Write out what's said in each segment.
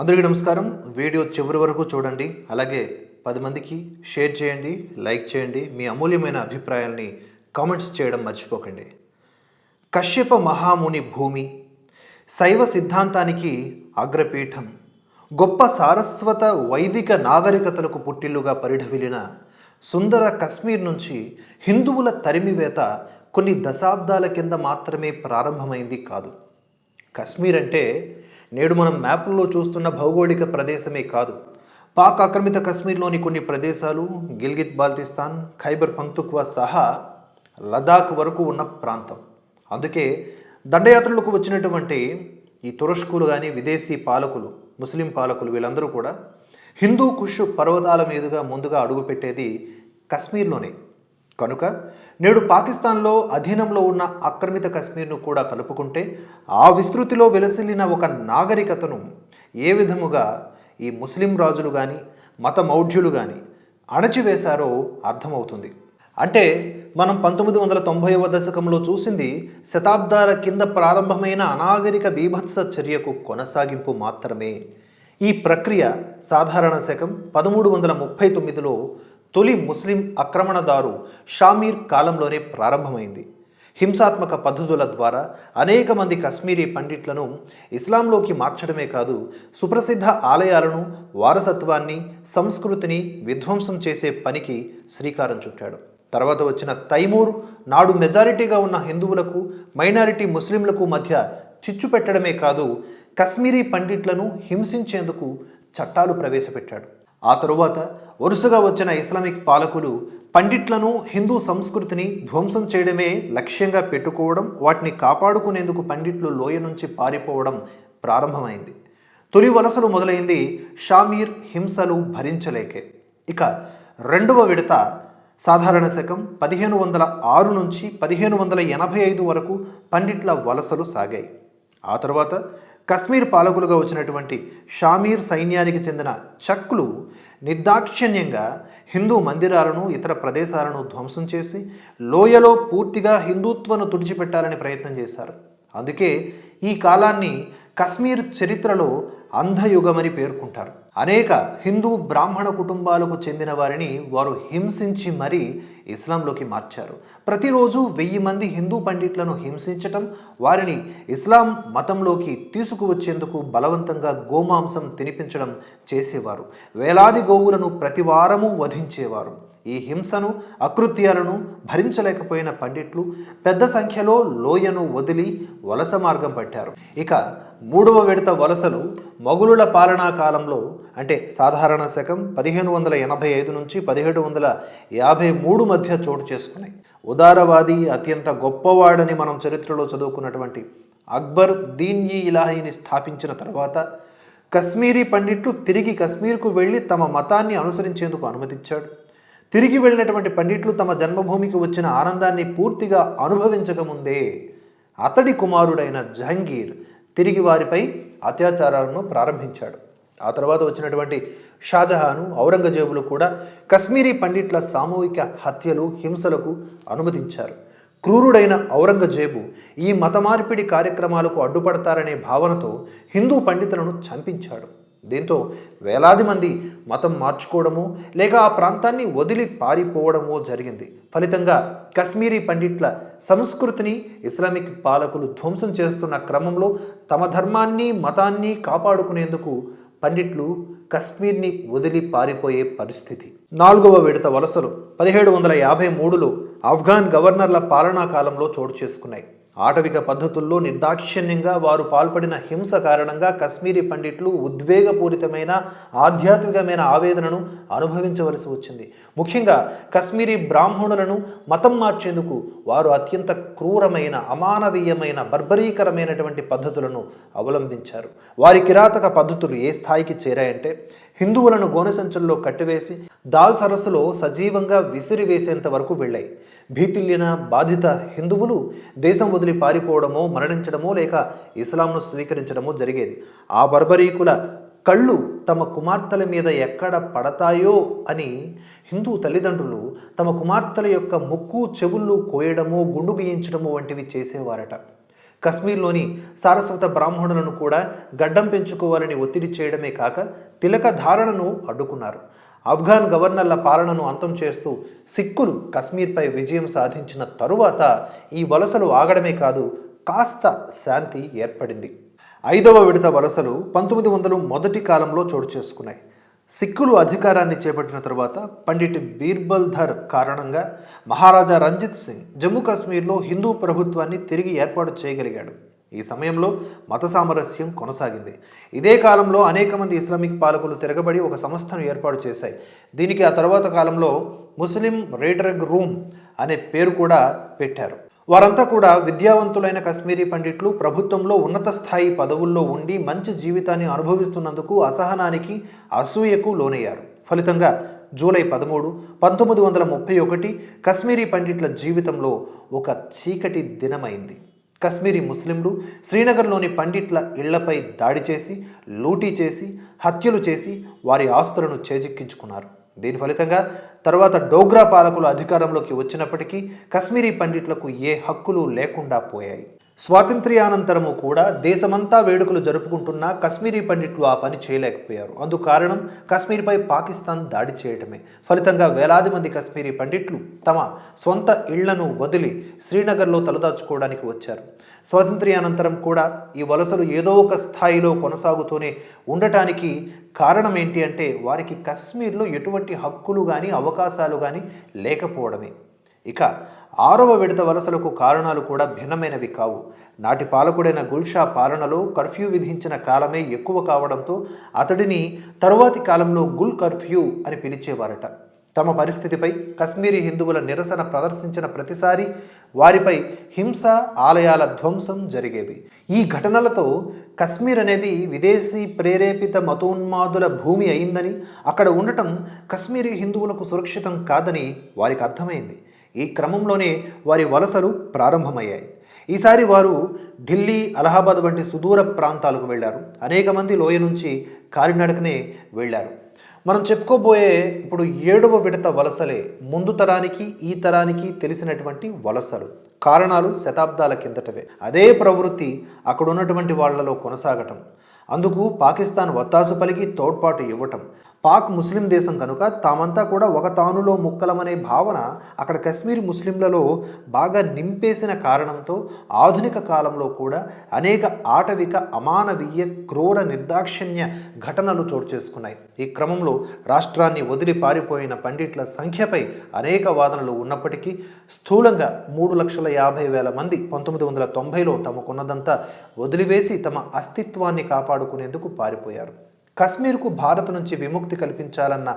అందరికీ నమస్కారం. వీడియో చివరి వరకు చూడండి. అలాగే పది మందికి షేర్ చేయండి లైక్ చేయండి మీ అమూల్యమైన అభిప్రాయాల్ని కామెంట్స్ చేయడం మర్చిపోకండి. కశ్యప మహాముని భూమి శైవ సిద్ధాంతానికి అగ్రపీఠం గొప్ప సారస్వత వైదిక నాగరికతలకు పుట్టిల్లుగా పరిఢవిలిన సుందర కశ్మీర్ నుంచి హిందువుల తరిమివేత కొన్ని దశాబ్దాల కింద మాత్రమే ప్రారంభమైంది కాదు. కశ్మీర్ అంటే నేడు మనం మ్యాప్లో చూస్తున్న భౌగోళిక ప్రదేశమే కాదు. పాక్ ఆక్రమిత కశ్మీర్లోని కొన్ని ప్రదేశాలు గిల్గిత్ బాల్టిస్తాన్ ఖైబర్ పంక్తుక్వా సహా లదాఖ్ వరకు ఉన్న ప్రాంతం. అందుకే దండయాత్రలకు వచ్చినటువంటి ఈ తురష్కులు కానీ విదేశీ పాలకులు ముస్లిం పాలకులు వీళ్ళందరూ కూడా హిందూ కుష్ పర్వతాల మీదుగా ముందుగా అడుగుపెట్టేది కశ్మీర్లోనే. కనుక నేడు పాకిస్తాన్లో అధీనంలో ఉన్న ఆక్రమిత కశ్మీర్ను కూడా కలుపుకుంటే ఆ విస్తృతిలో వెలసిల్లిన ఒక నాగరికతను ఏ విధముగా ఈ ముస్లిం రాజులు కానీ మత మౌఢ్యులు కానీ అణచివేశారో అర్థమవుతుంది. అంటే మనం పంతొమ్మిది వందల తొంభైవ దశకంలో చూసింది శతాబ్దాల కింద ప్రారంభమైన అనాగరిక బీభత్స చర్యకు కొనసాగింపు మాత్రమే. ఈ ప్రక్రియ సాధారణ శకం పదమూడు వందల ముప్పై తొమ్మిదిలో తొలి ముస్లిం ఆక్రమణదారు షామీర్ కాలంలోనే ప్రారంభమైంది. హింసాత్మక పద్ధతుల ద్వారా అనేక మంది కశ్మీరీ పండిట్లను ఇస్లాంలోకి మార్చడమే కాదు సుప్రసిద్ధ ఆలయాలను వారసత్వాన్ని సంస్కృతిని విధ్వంసం చేసే పనికి శ్రీకారం చుట్టాడు. తర్వాత వచ్చిన తైమూర్ నాడు మెజారిటీగా ఉన్న హిందువులకు మైనారిటీ ముస్లింలకు మధ్య చిచ్చు పెట్టడమే కాదు కశ్మీరీ పండిట్లను హింసించేందుకు చట్టాలు ప్రవేశపెట్టాడు. ఆ తరువాత వరుసగా వచ్చిన ఇస్లామిక్ పాలకులు పండిట్లను హిందూ సంస్కృతిని ధ్వంసం చేయడమే లక్ష్యంగా పెట్టుకోవడం వాటిని కాపాడుకునేందుకు పండిట్లు లోయ నుంచి పారిపోవడం ప్రారంభమైంది. తొలి వలసలు మొదలైంది షామీర్ హింసలు భరించలేకే. ఇక రెండవ విడత సాధారణ శకం పదిహేను వందల ఆరు నుంచి పదిహేను వందల ఎనభై ఐదు వరకు పండిట్ల వలసలు సాగాయి. ఆ తర్వాత కశ్మీర్ పాలకులుగా వచ్చినటువంటి షామీర్ సైన్యానికి చెందిన చక్లు నిర్దాక్షిణ్యంగా హిందూ మందిరాలను ఇతర ప్రదేశాలను ధ్వంసం చేసి లోయలో పూర్తిగా హిందుత్వను తుడిచిపెట్టాలని ప్రయత్నం చేశారు. అందుకే ఈ కాలాన్ని కశ్మీర్ చరిత్రలో అంధయుగమని పేర్కొంటారు. అనేక హిందూ బ్రాహ్మణ కుటుంబాలకు చెందిన వారిని వారు హింసించి మరీ ఇస్లాంలోకి మార్చారు. ప్రతిరోజు వెయ్యి మంది హిందూ పండిట్లను హింసించటం వారిని ఇస్లాం మతంలోకి తీసుకువచ్చేందుకు బలవంతంగా గోమాంసం తినిపించడం చేసేవారు. వేలాది గోవులను ప్రతివారము వధించేవారు. ఈ హింసను అకృత్యాలను భరించలేకపోయిన పండిట్లు పెద్ద సంఖ్యలో లోయను వదిలి వలస మార్గం పట్టారు. ఇక మూడవ విడత వలసలు మొగులుల పాలనా కాలంలో అంటే సాధారణ శకం పదిహేను వందల ఎనభై ఐదు నుంచి పదిహేడు వందల యాభై మూడు మధ్య చోటు చేసుకున్నాయి. ఉదారవాది అత్యంత గొప్పవాడని మనం చరిత్రలో చదువుకున్నటువంటి అక్బర్ దీన్ ఈ ఇలాహీని స్థాపించిన తర్వాత కశ్మీరీ పండిట్లు తిరిగి కశ్మీర్కు వెళ్ళి తమ మతాన్ని అనుసరించేందుకు అనుమతించాడు. తిరిగి వెళ్ళినటువంటి పండిట్లు తమ జన్మభూమికి వచ్చిన ఆనందాన్ని పూర్తిగా అనుభవించకముందే అతడి కుమారుడైన జహంగీర్ తిరిగి వారిపై అత్యాచారాలను ప్రారంభించాడు. ఆ తర్వాత వచ్చినటువంటి షాజహాను ఔరంగజేబులు కూడా కశ్మీరీ పండిట్ల సామూహిక హత్యలు హింసలకు అనుమతించారు. క్రూరుడైన ఔరంగజేబు ఈ మత మార్పిడి కార్యక్రమాలకు అడ్డుపడతారనే భావనతో హిందూ పండితులను చంపించాడు. దీంతో వేలాది మంది మతం మార్చుకోవడము లేక ఆ ప్రాంతాన్ని వదిలి పారిపోవడమో జరిగింది. ఫలితంగా కశ్మీరీ పండిట్ల సంస్కృతిని ఇస్లామిక్ పాలకులు ధ్వంసం చేస్తున్న క్రమంలో తమ ధర్మాన్ని మతాన్ని కాపాడుకునేందుకు పండిట్లు కశ్మీర్ని వదిలి పారిపోయే పరిస్థితి. నాలుగవ విడత వలసలు పదిహేడు వందల యాభై మూడులో ఆఫ్ఘాన్ గవర్నర్ల పాలనా కాలంలో చోటు చేసుకున్నాయి. ఆటవిక పద్ధతుల్లో నిర్దాక్షిణ్యంగా వారు పాల్పడిన హింస కారణంగా కశ్మీరీ పండిట్లు ఉద్వేగపూరితమైన ఆధ్యాత్మికమైన ఆవేదనను అనుభవించవలసి వచ్చింది. ముఖ్యంగా కశ్మీరీ బ్రాహ్మణులను మతం మార్చేందుకు వారు అత్యంత క్రూరమైన అమానవీయమైన బర్బరీకరమైనటువంటి పద్ధతులను అవలంబించారు. వారి కిరాతక పద్ధతులు ఏ స్థాయికి చేరాయంటే హిందువులను గోనెసంచుల్లో కట్టివేసి దాల్ సరస్సులో సజీవంగా విసిరివేసేంత వరకు వెళ్ళాయి. భీతిల్లిన బాధిత హిందువులు దేశం వదిలి పారిపోవడమో మరణించడమో లేక ఇస్లాంను స్వీకరించడమో జరిగేది. ఆ బర్బరీకుల కళ్ళు తమ కుమార్తెల మీద ఎక్కడ పడతాయో అని హిందూ తల్లిదండ్రులు తమ కుమార్తెల యొక్క ముక్కు చెవుళ్ళు కోయడమో గుండు గీయించడమో వంటివి చేసేవారట. కశ్మీర్లోని సారస్వత బ్రాహ్మణులను కూడా గడ్డం పెంచుకోవాలని ఒత్తిడి చేయడమే కాక తిలక ధారణను అడ్డుకున్నారు. ఆఫ్ఘాన్ గవర్నర్ల పాలనను అంతం చేస్తూ సిక్కులు కశ్మీర్పై విజయం సాధించిన తరువాత ఈ వలసలు ఆగడమే కాదు కాస్త శాంతి ఏర్పడింది. ఐదవ విడత వలసలు పంతొమ్మిది వందలు మొదటి కాలంలో చోటు చేసుకున్నాయి. సిక్కులు అధికారాన్ని చేపట్టిన తరువాత పండిట్ బీర్బల్ ధర్ కారణంగా మహారాజా రంజిత్ సింగ్ జమ్మూ కాశ్మీర్లో హిందూ ప్రభుత్వాన్ని తిరిగి ఏర్పాటు చేయగలిగాడు. ఈ సమయంలో మత సామరస్యం కొనసాగింది. ఇదే కాలంలో అనేక మంది ఇస్లామిక్ పాలకులు తిరగబడి ఒక సంస్థను ఏర్పాటు చేశాయి. దీనికి ఆ తర్వాత కాలంలో ముస్లిం రేడరగ్ రూమ్ అనే పేరు కూడా పెట్టారు. వారంతా కూడా విద్యావంతులైన కశ్మీరీ పండిట్లు ప్రభుత్వంలో ఉన్నత స్థాయి పదవుల్లో ఉండి మంచి జీవితాన్ని అనుభవిస్తున్నందుకు అసహనానికి అసూయకు లోనయ్యారు. ఫలితంగా జూలై పదమూడు పంతొమ్మిది వందల ముప్పై ఒకటి కశ్మీరీ పండిట్ల జీవితంలో ఒక చీకటి దినమైంది. కశ్మీరీ ముస్లింలు శ్రీనగర్లోని పండిట్ల ఇళ్ళపై దాడి చేసి లూటీ చేసి హత్యలు చేసి వారి ఆస్తులను చేజిక్కించుకున్నారు. దీని ఫలితంగా తర్వాత డోగ్రా పాలకులు అధికారంలోకి వచ్చినప్పటికీ కశ్మీరీ పండిట్లకు ఏ హక్కులు లేకుండా పోయాయి. స్వాతంత్ర్యానంతరము కూడా దేశమంతా వేడుకలు జరుపుకుంటున్నా కశ్మీరీ పండిట్లు ఆ పని చేయలేకపోయారు. అందుకు కారణం కశ్మీర్పై పాకిస్తాన్ దాడి చేయటమే. ఫలితంగా వేలాది మంది కశ్మీరీ పండిట్లు తమ సొంత ఇళ్ళను వదిలి శ్రీనగర్లో తలదాచుకోవడానికి వచ్చారు. స్వాతంత్ర్యానంతరం కూడా ఈ వలసలు ఏదో ఒక స్థాయిలో కొనసాగుతూనే ఉండటానికి కారణం ఏంటి అంటే వారికి కశ్మీర్లో ఎటువంటి హక్కులు కానీ అవకాశాలు కానీ లేకపోవడమే. ఇక ఆరవ విడత వలసలకు కారణాలు కూడా భిన్నమైనవి కావు. నాటి పాలకుడైన గుల్షా పాలనలో కర్ఫ్యూ విధించిన కాలమే ఎక్కువ కావడంతో అతడిని తరువాతి కాలంలో గుల్ కర్ఫ్యూ అని పిలిచేవారట. తమ పరిస్థితిపై కశ్మీరీ హిందువుల నిరసన ప్రదర్శించిన ప్రతిసారి వారిపై హింస ఆలయాల ధ్వంసం జరిగేవి ఈ ఘటనలతో కశ్మీర్ అనేది విదేశీ ప్రేరేపిత మతోన్మాదుల భూమి అయిందని అక్కడ ఉండటం కశ్మీరీ హిందువులకు సురక్షితం కాదని వారికి అర్థమైంది. ఈ క్రమంలోనే వారి వలసలు ప్రారంభమయ్యాయి. ఈసారి వారు ఢిల్లీ అలహాబాద్ వంటి సుదూర ప్రాంతాలకు వెళ్ళారు అనేక మంది లోయ నుంచి కాలినడకనే వెళ్ళారు మనం చెప్పుకోబోయే ఇప్పుడు ఏడవ విడత వలసలే ముందు తరానికి ఈ తరానికి తెలిసినటువంటి వలసలు. కారణాలు శతాబ్దాల కిందటవే. అదే ప్రవృత్తి అక్కడ ఉన్నటువంటి వాళ్ళలో కొనసాగటం. అందుకు పాకిస్తాన్ వత్తాసు పలికి తోడ్పాటు ఇవ్వటం. పాక్ ముస్లిం దేశం కనుక తామంతా కూడా ఒక తానులో ముక్కలమనే భావన అక్కడ కశ్మీర్ ముస్లింలలో బాగా నింపేసిన కారణంతో ఆధునిక కాలంలో కూడా అనేక ఆటవిక అమానవీయ క్రూర నిర్దాక్షిణ్య ఘటనలు చోటు చేసుకున్నాయి. ఈ క్రమంలో రాష్ట్రాన్ని వదిలి పారిపోయిన పండిట్ల సంఖ్యపై అనేక వాదనలు ఉన్నప్పటికీ స్థూలంగా మూడు లక్షల యాభై వేల మంది పంతొమ్మిది వందల తొంభైలో తమకున్నదంతా వదిలివేసి తమ అస్తిత్వాన్ని కాపాడుకునేందుకు పారిపోయారు. కశ్మీర్కు భారత్ నుంచి విముక్తి కల్పించాలన్న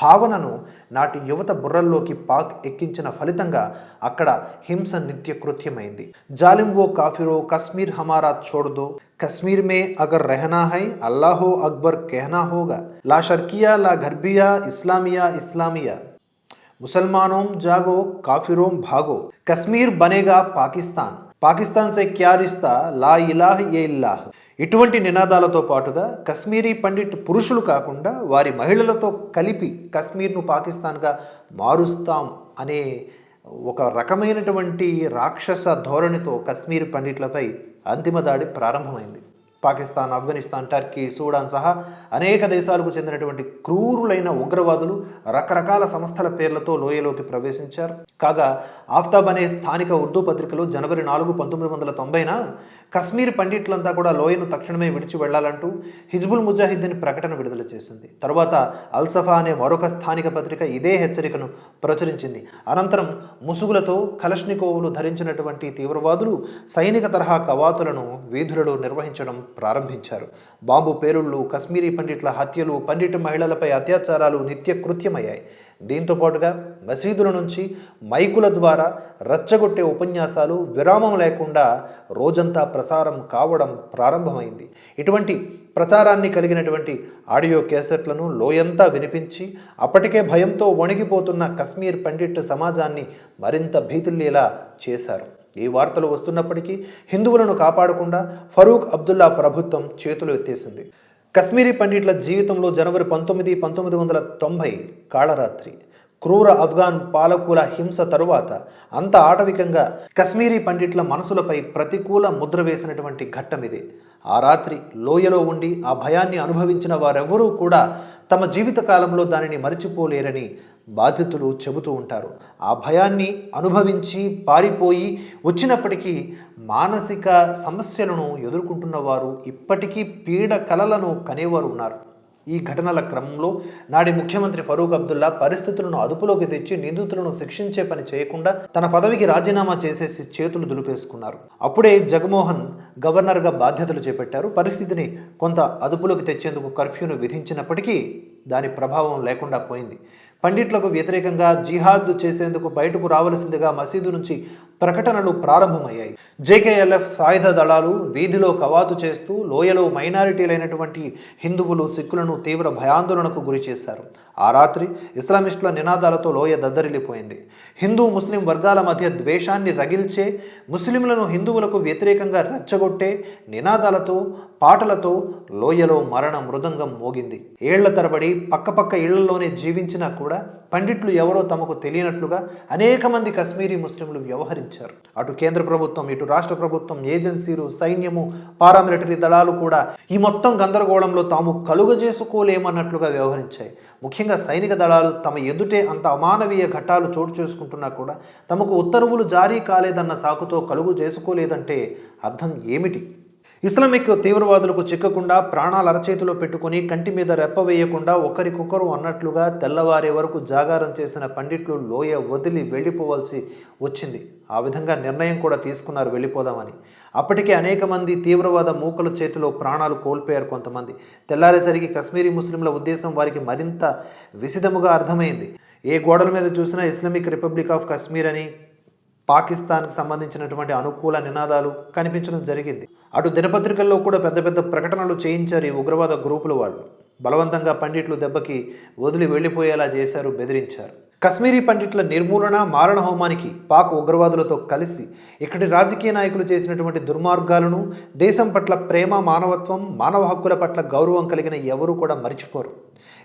భావనను నాటి యువత బుర్రల్లోకి పాక్ ఎక్కించిన ఫలితంగా అక్కడ హింస నిత్యకృత్యమైంది జాలిం ఓ కాఫిరో కశ్మీర్ హమారా దో కశ్మీర్ మే అగర్ రెహనా హై అల్లాహో అక్బర్ కెహనా హోగా. లా షర్కియా లా ఘర్బియా ఇస్లామియా ఇస్లామియా. ముసల్మానోం జాగో కాఫిరోం భాగో. కశ్మీర్ బనేగా పాకిస్తాన్. పాకిస్తాన్ సే క్యా రిస్తా లా ఇలాహ్ ఏ ఇల్లాహ్. ఇటువంటి నినాదాలతో పాటుగా కశ్మీరీ పండిట్ పురుషులు కాకుండా వారి మహిళలతో కలిపి కశ్మీర్ను పాకిస్తాన్గా మారుస్తాం అనే ఒక రకమైనటువంటి రాక్షస ధోరణితో కశ్మీర్ పండిట్లపై అంతిమ దాడి ప్రారంభమైంది. పాకిస్తాన్ ఆఫ్ఘనిస్తాన్ టర్కీ సూడాన్ సహా అనేక దేశాలకు చెందినటువంటి క్రూరులైన ఉగ్రవాదులు రకరకాల సంస్థల పేర్లతో లోయలోకి ప్రవేశించారు. కాగా ఆఫ్తాబ్ అనే స్థానిక ఉర్దూ పత్రికలో జనవరి నాలుగు పంతొమ్మిది వందల తొంభైన కశ్మీర్ పండిట్లంతా కూడా లోయను తక్షణమే విడిచి వెళ్ళాలంటూ హిజ్బుల్ ముజాహిద్దీన్ ప్రకటన విడుదల చేసింది. తరువాత అల్సఫా అనే మరొక స్థానిక పత్రిక ఇదే హెచ్చరికను ప్రచురించింది. అనంతరం ముసుగులతో కలష్నికోవులు ధరించినటువంటి తీవ్రవాదులు సైనిక తరహా కవాతులను వీధులలో నిర్వహించడం ప్రారంభించారు. బాంబు పేరుళ్ళు కశ్మీరీ పండిట్ల హత్యలు పండిట్ మహిళలపై అత్యాచారాలు నిత్యకృత్యమయ్యాయి. దీంతో పాటుగా మసీదుల నుంచి మైకుల ద్వారా రచ్చగొట్టే ఉపన్యాసాలు విరామం లేకుండా రోజంతా ప్రసారం కావడం ప్రారంభమైంది. ఇటువంటి ప్రచారాన్ని కలిగినటువంటి ఆడియో కేసెట్లను లోయంతా వినిపించి అప్పటికే భయంతో వణిగిపోతున్న కశ్మీర్ పండిట్ సమాజాన్ని మరింత భీతిల్లేలా చేశారు. ఈ వార్తలు వస్తున్నప్పటికీ హిందువులను కాపాడకుండా ఫరూక్ అబ్దుల్లా ప్రభుత్వం చేతులు ఎత్తేసింది. కశ్మీరీ పండిట్ల జీవితంలో జనవరి పంతొమ్మిది పంతొమ్మిది వందల తొంభై కాళరాత్రి క్రూర ఆఫ్ఘాన్ పాలకుల హింస తరువాత అంత ఆటవికంగా కశ్మీరీ పండిట్ల మనసులపై ప్రతికూల ముద్ర వేసినటువంటి ఘట్టం ఇది ఆ రాత్రి లోయలో ఉండి ఆ భయాన్ని అనుభవించిన వారెవరూ కూడా తమ జీవితకాలంలో దానిని మరచిపోలేరని బాధితులు చెబుతూ ఉంటారు. ఆ భయాన్ని అనుభవించి పారిపోయి వచ్చినప్పటికీ మానసిక సమస్యలను ఎదుర్కొంటున్న వారు ఇప్పటికీ పీడ కలలను కనేవారు ఉన్నారు. ఈ ఘటనల క్రమంలో నాటి ముఖ్యమంత్రి ఫరూక్ అబ్దుల్లా పరిస్థితులను అదుపులోకి తెచ్చి నిందితులను శిక్షించే పని చేయకుండా తన పదవికి రాజీనామా చేసేసి చేతులు దులిపేసుకున్నారు. అప్పుడే జగమోహన్ గవర్నర్గా బాధ్యతలు చేపట్టారు. పరిస్థితిని కొంత అదుపులోకి తెచ్చేందుకు కర్ఫ్యూను విధించినప్పటికీ దాని ప్రభావం లేకుండా పోయింది. పండిట్లకు వ్యతిరేకంగా జిహాద్ చేసేందుకు బయటకు రావలసిందిగా మసీదు నుంచి ప్రకటనలు ప్రారంభమయ్యాయి. జేకేఎల్ఎఫ్ సాయుధ దళాలు వీధిలో కవాతు చేస్తూ లోయలో మైనారిటీలైనటువంటి హిందువులు సిక్కులను తీవ్ర భయాందోళనకు గురి చేశారు ఆ రాత్రి ఇస్లామిస్టుల నినాదాలతో లోయ దద్దరిల్లిపోయింది. హిందూ ముస్లిం వర్గాల మధ్య ద్వేషాన్ని రగిల్చే ముస్లింలను హిందువులకు వ్యతిరేకంగా రెచ్చగొట్టే నినాదాలతో పాటలతో లోయలో మరణ మృదంగం మోగింది. ఏళ్ళ తరబడి పక్కపక్క ఇళ్ళలోనే జీవించినా కూడా పండిట్లు ఎవరో తమకు తెలియనట్లుగా అనేక మంది కశ్మీరీ ముస్లింలు వ్యవహరించారు. అటు కేంద్ర ప్రభుత్వం ఇటు రాష్ట్ర ప్రభుత్వం ఏజెన్సీలు సైన్యము పారామిలిటరీ దళాలు కూడా ఈ మొత్తం గందరగోళంలో తాము కలుగజేసుకోలేమన్నట్లుగా వ్యవహరించాయి. ముఖ్యంగా సైనిక దళాలు తమ ఎదుటే అంత అమానవీయ ఘట్టాలు చోటు చేసుకుంటున్నా కూడా తమకు ఉత్తర్వులు జారీ కాలేదన్న సాకుతో కలుగు చేసుకోలేదంటే అర్థం ఏమిటి? ఇస్లామిక్ తీవ్రవాదులకు చిక్కకుండా ప్రాణాలు అరచేతిలో పెట్టుకుని కంటి మీద రెప్ప వేయకుండా ఒకరికొకరు అన్నట్లుగా తెల్లవారే వరకు జాగారం చేసిన పండిట్లు లోయ వదిలి వెళ్ళిపోవాల్సి వచ్చింది. ఆ విధంగా నిర్ణయం కూడా తీసుకున్నారు వెళ్ళిపోదామని. అప్పటికే అనేక మంది తీవ్రవాద మూకల చేతిలో ప్రాణాలు కోల్పోయారు కొంతమంది. తెల్లారేసరికి కశ్మీరీ ముస్లింల ఉద్దేశం వారికి మరింత విసిదముగా అర్థమైంది. ఏ గోడల మీద చూసినా ఇస్లామిక్ రిపబ్లిక్ ఆఫ్ కశ్మీర్ అని పాకిస్తాన్కి సంబంధించినటువంటి అనుకూల నినాదాలు కనిపించడం జరిగింది. అటు దినపత్రికల్లో కూడా పెద్ద పెద్ద ప్రకటనలు చేయించారు ఈ ఉగ్రవాద గ్రూపుల వాళ్ళు. బలవంతంగా పండిట్లు దెబ్బకి వదిలి వెళ్ళిపోయేలా చేశారు బెదిరించారు. కశ్మీరీ పండిట్ల నిర్మూలన మారణ హోమానికి పాక్ ఉగ్రవాదులతో కలిసి ఇక్కడి రాజకీయ నాయకులు చేసినటువంటి దుర్మార్గాలను దేశం పట్ల ప్రేమ మానవత్వం మానవ హక్కుల పట్ల గౌరవం కలిగిన ఎవరూ కూడా మరిచిపోరు.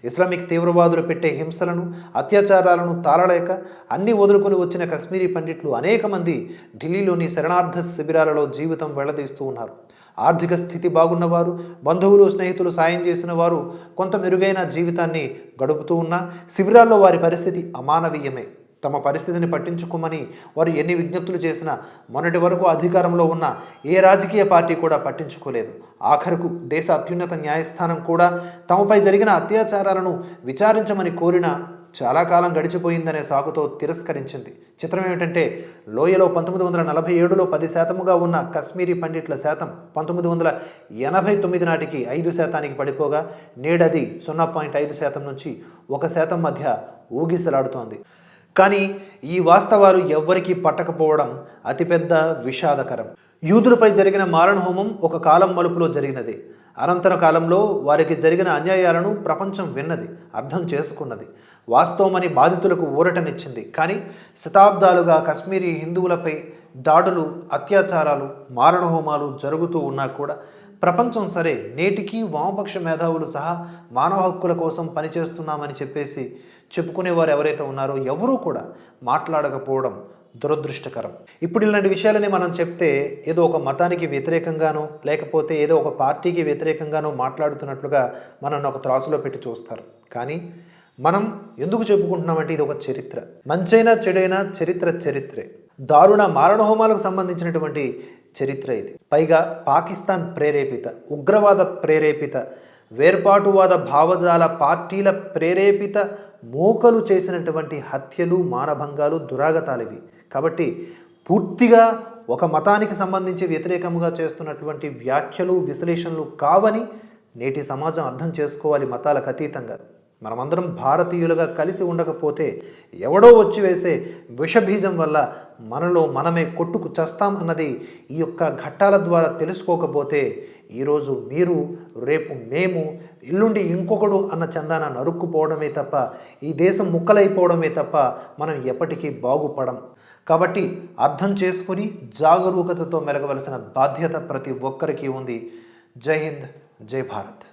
ఇస్లామిక్ తీవ్రవాదులు పెట్టే హింసలను అత్యాచారాలను తాళలేక అన్ని వదులుకొని వచ్చిన కశ్మీరీ పండిట్లు అనేక మంది ఢిల్లీలోని శరణార్థ శిబిరాలలో జీవితం వెళ్ళదీస్తూ ఉన్నారు. ఆర్థిక స్థితి బాగున్నవారు బంధువులు స్నేహితులు సాయం చేసిన వారు కొంత మెరుగైన జీవితాన్ని గడుపుతూ ఉన్నా శిబిరాల్లో వారి పరిస్థితి అమానవీయమే. తమ పరిస్థితిని పట్టించుకోమని వారు ఎన్ని విజ్ఞప్తులు చేసినా మొన్నటి వరకు అధికారంలో ఉన్న ఏ రాజకీయ పార్టీ కూడా పట్టించుకోలేదు. ఆఖరుకు దేశ అత్యున్నత న్యాయస్థానం కూడా తమపై జరిగిన అత్యాచారాలను విచారించమని కోరిన చాలా కాలం గడిచిపోయిందనే సాకుతో తిరస్కరించింది. చిత్రం ఏమిటంటే లోయలో పంతొమ్మిది వందల నలభై ఏడులో పది శాతముగా ఉన్న కశ్మీరీ పండిట్ల శాతం పంతొమ్మిది వందల ఎనభై తొమ్మిది నాటికి ఐదు శాతానికి పడిపోగా నేడది సున్నా పాయింట్ ఐదు శాతం నుంచి ఒక శాతం మధ్య ఊగిసలాడుతోంది. కానీ ఈ వాస్తవాలు ఎవ్వరికీ పట్టకపోవడం అతిపెద్ద విషాదకరం. యూదులపై జరిగిన మారణ హోమం ఒక కాలం మలుపులో జరిగినది. అనంతర కాలంలో వారికి జరిగిన అన్యాయాలను ప్రపంచం విన్నది అర్థం చేసుకున్నది. వాస్తవమని బాధితులకు ఊరటనిచ్చింది. కానీ శతాబ్దాలుగా కశ్మీరీ హిందువులపై దాడులు అత్యాచారాలు మారణహోమాలు జరుగుతూ ఉన్నా కూడా ప్రపంచం సరే నేటికీ వామపక్ష మేధావులు సహా మానవ హక్కుల కోసం పనిచేస్తున్నామని చెప్పేసి చెప్పుకునేవారు ఎవరైతే ఉన్నారో ఎవరూ కూడా మాట్లాడకపోవడం దురదృష్టకరం. ఇప్పుడు ఇలాంటి విషయాలని మనం చెప్తే ఏదో ఒక మతానికి వ్యతిరేకంగానో లేకపోతే ఏదో ఒక పార్టీకి వ్యతిరేకంగానో మాట్లాడుతున్నట్లుగా మనల్ని ఒక త్రాసులో పెట్టి చూస్తారు. కానీ మనం ఎందుకు చెప్పుకుంటున్నామంటే ఇది ఒక చరిత్ర. మంచైనా చెడైనా చరిత్ర చరిత్రే. దారుణ మారణ హోమాలకు సంబంధించినటువంటి చరిత్ర ఇది. పైగా పాకిస్తాన్ ప్రేరేపిత ఉగ్రవాద ప్రేరేపిత వేర్పాటువాద భావజాల పార్టీల ప్రేరేపిత మోకలు చేసినటువంటి హత్యలు మానభంగాలు దురాగతాలు ఇవి కాబట్టి పూర్తిగా ఒక మతానికి సంబంధించి వ్యతిరేకముగా చేస్తున్నటువంటి వ్యాఖ్యలు విశ్లేషణలు కావని నేటి సమాజం అర్థం చేసుకోవాలి మతాలకు అతీతంగా. మనమందరం భారతీయులుగా కలిసి ఉండకపోతే ఎవడో వచ్చి వేసే విషబీజం వల్ల మనలో మనమే కొట్టుకు చస్తాం అన్నది ఈ యొక్క ఘట్టాల ద్వారా తెలుసుకోకపోతే ఈరోజు మీరు రేపు మేము ఇల్లుండి ఇంకొకడు అన్న చందాన నరుక్కుపోవడమే తప్ప ఈ దేశం ముక్కలైపోవడమే తప్ప మనం ఎప్పటికీ బాగుపడం. కాబట్టి అర్థం చేసుకుని జాగరూకతతో మెలగవలసిన బాధ్యత ప్రతి ఒక్కరికి ఉంది. జై హింద్ జై భారత్.